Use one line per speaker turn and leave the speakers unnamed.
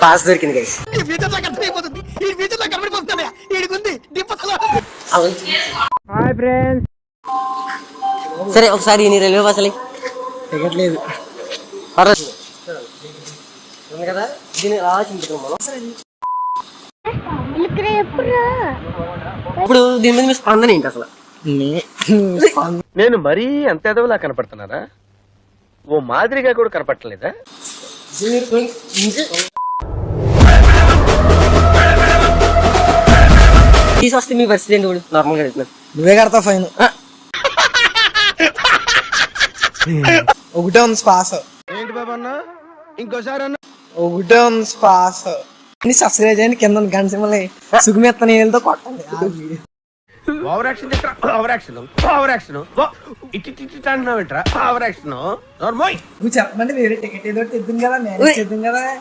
Pass దొరికింది guys సరే ఒకసారి నీ రైల్వే బస్ ఉంది కదా? దీన్ని మనం? ఇప్పుడు దీని మీద మీ స్పందన ఏంటి అసలు?
నేను మరీ అంత ఎదవలా కనపడుతున్నారా ఓ మాదిరిగా కూడా కనపడలేదా
తీసి వస్తే మీ పరిస్థితి ఏంటి ఇప్పుడు నార్మల్గా అడుగుతున్నాను
నువ్వే కడతావు ఫైన్ ఒకటే ఉంది స్పాస్
ఏంటి బాబా అన్న? ఇంకోసారి అన్న.
ఒకటే ఉంది స్పాస్ అన్ని సబ్స్క్రైబ్ చేయండి కింద గంట సింబల్ని సుఖమెత్తని ఏళ్ళతో కొట్టండి.
Over action over action over action ఇట్టి ఇట్టి అంటున్నావు ఏంట్రా ఓవర్ యాక్షన్ నోర్మోయ్.
నువ్వు చెప్పమంటే వేరే టికెట్ ఏదో ఇద్దాం కదా నేను ఇద్దాం కదా.